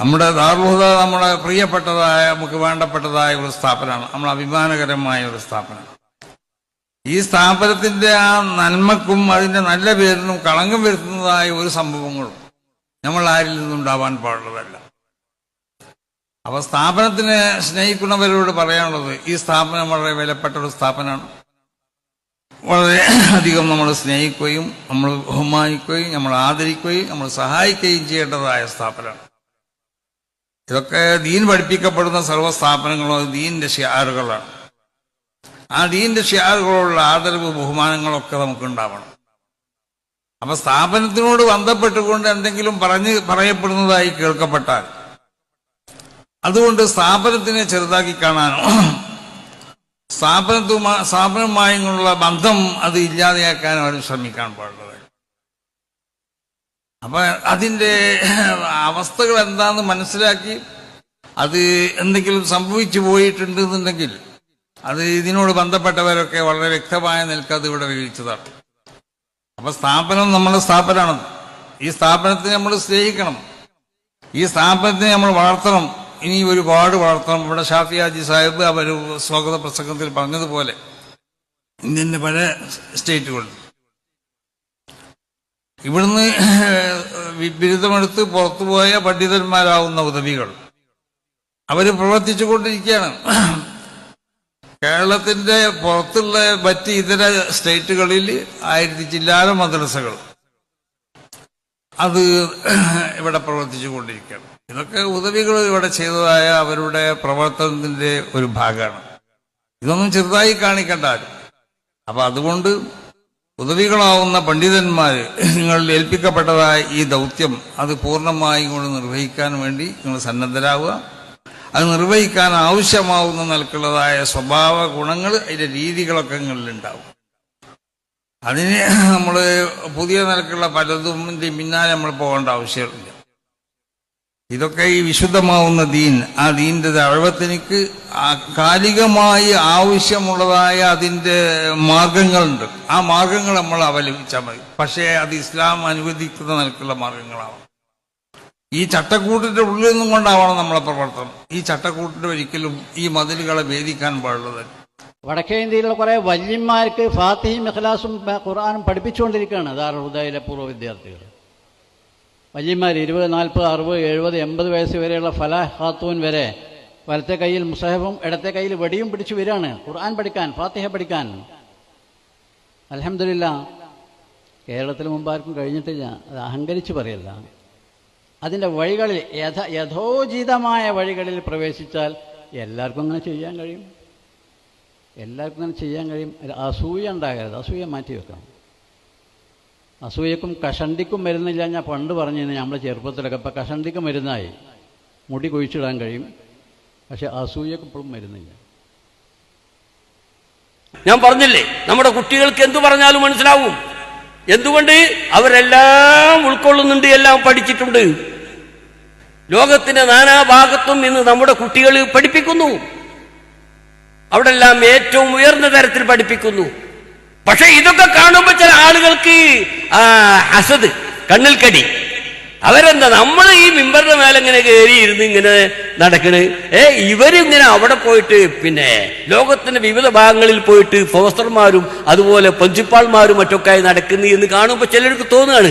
നമ്മുടെ ദാർബുദ നമ്മുടെ പ്രിയപ്പെട്ടതായ നമുക്ക് വേണ്ടപ്പെട്ടതായ ഒരു സ്ഥാപനമാണ്. നമ്മൾ അഭിമാനകരമായ ഒരു സ്ഥാപനമാണ്. ഈ സ്ഥാപനത്തിന്റെ ആ നന്മക്കും അതിന്റെ നല്ല പേരിനും കളങ്കം വരുത്തുന്നതായ ഒരു സംഭവങ്ങളും നമ്മൾ ആരിൽ നിന്നുണ്ടാവാൻ പാടുള്ളതല്ല. അപ്പൊ സ്ഥാപനത്തിനെ സ്നേഹിക്കുന്നവരോട് പറയാനുള്ളത് ഈ സ്ഥാപനം വളരെ വിലപ്പെട്ട ഒരു സ്ഥാപനമാണ്. വളരെ അധികം നമ്മൾ സ്നേഹിക്കുകയും നമ്മൾ ബഹുമാനിക്കുകയും നമ്മൾ ആദരിക്കുകയും നമ്മൾ സഹായിക്കുകയും ചെയ്യേണ്ടതായ സ്ഥാപനമാണ്. ഇതൊക്കെ ദീൻ പഠിപ്പിക്കപ്പെടുന്ന സർവ സ്ഥാപനങ്ങളും ദീനിന്റെ ഷിയാറുകളാണ്. ആ ദീന്റെ ഷിയാറുകളുള്ള ആദരവ് ബഹുമാനങ്ങളൊക്കെ നമുക്ക് ഉണ്ടാവണം അപ്പൊ സ്ഥാപനത്തിനോട് ബന്ധപ്പെട്ടുകൊണ്ട് എന്തെങ്കിലും പറഞ്ഞ് പറയപ്പെടുന്നതായി കേൾക്കപ്പെട്ടാൽ അതുകൊണ്ട് സ്ഥാപനത്തിനെ ചെറുതാക്കി കാണാനോ സ്ഥാപനത്തുമായി സ്ഥാപനവുമായുള്ള ബന്ധം അത് ഇല്ലാതെയാക്കാനോ അവർ ശ്രമിക്കാൻ പാടുള്ളത് അപ്പൊ അതിന്റെ അവസ്ഥകൾ എന്താന്ന് മനസ്സിലാക്കി അത് എന്തെങ്കിലും സംഭവിച്ചു പോയിട്ടുണ്ട് എന്നുണ്ടെങ്കിൽ അത് ഇതിനോട് ബന്ധപ്പെട്ടവരൊക്കെ വളരെ വ്യക്തമായ നിൽക്കാതെ ഇവിടെ വിവരിച്ചതാണ്. അപ്പൊ സ്ഥാപനം നമ്മുടെ സ്ഥാപനമാണ്. ഈ സ്ഥാപനത്തെ നമ്മൾ സ്നേഹിക്കണം. ഈ സ്ഥാപനത്തെ നമ്മൾ വളർത്തണം. ഇനി ഒരുപാട് വളർത്തണം. ഇവിടെ ഷാഫിയാജി സാഹിബ് അവർ സ്വാഗത പ്രസംഗത്തിൽ പറഞ്ഞതുപോലെ ഇന്ത്യന്റെ പല സ്റ്റേറ്റുകളിൽ ഇവിടുന്ന് ബിരുദമെടുത്ത് പുറത്തുപോയ പണ്ഡിതന്മാരാവുന്ന ഉദവികൾ. അവർ പ്രവർത്തിച്ചു കൊണ്ടിരിക്കുകയാണ് കേരളത്തിന്റെ പുറത്തുള്ള മറ്റ് ഇതര സ്റ്റേറ്റുകളിൽ ആയിരത്തി ചില്ലാര മദ്രസകൾ. അത് ഇവിടെ പ്രവർത്തിച്ചു കൊണ്ടിരിക്കുകയാണ് ഇതൊക്കെ ഉദവികൾ ഇവിടെ ചെയ്തതായ അവരുടെ പ്രവർത്തനത്തിന്റെ ഒരു ഭാഗമാണ്. ഇതൊന്നും ചെറുതായി കാണിക്കണ്ട അപ്പൊ അതുകൊണ്ട് ഉദവികളാവുന്ന പണ്ഡിതന്മാർ നിങ്ങൾ ഏൽപ്പിക്കപ്പെട്ടതായ ഈ ദൗത്യം അത് പൂർണമായി കൊണ്ട് നിർവഹിക്കാൻ വേണ്ടി നിങ്ങൾ സന്നദ്ധരാവുക. അത് നിർവഹിക്കാൻ ആവശ്യമാവുന്ന നിലക്കുള്ളതായ സ്വഭാവ ഗുണങ്ങൾ അതിന്റെ രീതികളൊക്കെ നിങ്ങളിലുണ്ടാവും അതിന് നമ്മൾ പുതിയ നിലക്കുള്ള പലതും പിന്നാലെ നമ്മൾ പോകേണ്ട ആവശ്യമില്ല. ഇതൊക്കെ ഈ വിശുദ്ധമാവുന്ന ദീൻ. ആ ദീന്റെ അഴവത്തിനിക്ക് കാലികമായി ആവശ്യമുള്ളതായ അതിന്റെ മാർഗങ്ങളുണ്ട്. ആ മാർഗങ്ങൾ നമ്മൾ അവലംബിച്ചാൽ മതി. പക്ഷേ അത് ഇസ്ലാം അനുവദിക്കുന്ന നിലക്കുള്ള മാർഗങ്ങളാവണം ഈ ചട്ടക്കൂട്ടിന്റെ ഉള്ളിൽ നിന്നും കൊണ്ടാവണം നമ്മളെ പ്രവർത്തനം. ഈ ചട്ടക്കൂട്ടിന്റെ ഒരിക്കലും ഈ മതിലുകളെ വേദിക്കാൻ പാടുള്ളത്. വടക്കേ ഇന്ത്യയിലുള്ള കുറേ വല്യന്മാർക്ക് ഫാത്തിഹിം ഇഖ്ലാസും ഖുർആാനും പഠിപ്പിച്ചുകൊണ്ടിരിക്കുകയാണ്. പഠിപ്പിച്ചുകൊണ്ടിരിക്കുകയാണ് ദാറുദയിലെ പൂർവ വിദ്യാർത്ഥികൾ. വല്യന്മാർ ഇരുപത് നാൽപ്പത് അറുപത് എഴുപത് എൺപത് വയസ്സ് വരെയുള്ള ഫല ഖാത്തൂൻ വരെ വലത്തെ കയ്യിൽ മുസഹബും ഇടത്തെ കയ്യിൽ വടിയും പിടിച്ചു വരികയാണ്. ഖുർആൻ പഠിക്കാൻ ഫാത്തിഹ പഠിക്കാൻ. അലഹമില്ല കേരളത്തിൽ മുമ്പാർക്കും കഴിഞ്ഞിട്ടില്ല. അത് അഹങ്കരിച്ച് പറയല്ല. അതിന്റെ വഴികളിൽ യഥ യഥോചിതമായ വഴികളിൽ പ്രവേശിച്ചാൽ എല്ലാവർക്കും അങ്ങനെ ചെയ്യാൻ കഴിയും. എല്ലാവർക്കും അങ്ങനെ ചെയ്യാൻ കഴിയും. അസൂയ ഉണ്ടാകരുത്. അസൂയ മാറ്റി വെക്കണം. അസൂയക്കും കഷണ്ടിക്കും മരുന്നില്ല ഞാൻ പണ്ട് പറഞ്ഞിരുന്നു നമ്മളെ ചെറുപ്പത്തിലൊക്കെ. ഇപ്പം കഷണ്ടിക്ക് മരുന്നായി. മുടി കുഴിച്ചിടാൻ കഴിയും. പക്ഷെ അസൂയക്ക് ഇപ്പോഴും മരുന്നില്ല. ഞാൻ പറഞ്ഞില്ലേ നമ്മുടെ കുട്ടികൾക്ക് എന്തു പറഞ്ഞാലും മനസ്സിലാവും. എന്തുകൊണ്ട്? അവരെല്ലാം ഉൾക്കൊള്ളുന്നുണ്ട് എല്ലാം പഠിച്ചിട്ടുണ്ട്. ലോകത്തിന്റെ നാനാഭാഗത്തും ഇന്ന് നമ്മുടെ കുട്ടികൾ പഠിപ്പിക്കുന്നു. അവിടെല്ലാം ഏറ്റവും ഉയർന്ന തരത്തിൽ പഠിപ്പിക്കുന്നു. പക്ഷെ ഇതൊക്കെ കാണുമ്പോൾ ചില ആളുകൾക്ക് ഹസദ് കണ്ണിൽ കടി അവരെന്താ നമ്മൾ ഈ മിമ്പറിന്റെ മേലെ ഇങ്ങനെ കയറി ഇരുന്ന് ഇങ്ങനെ നടക്കണ്? ഏ ഇവരിങ്ങനെ അവിടെ പോയിട്ട് പിന്നെ ലോകത്തിന്റെ വിവിധ ഭാഗങ്ങളിൽ പോയിട്ട് പ്രൊഫസർമാരും അതുപോലെ പ്രിൻസിപ്പാൾമാരും മറ്റൊക്കെ ആയി നടക്കുന്നു എന്ന് കാണുമ്പോൾ ചിലർക്ക് തോന്നുകയാണ്.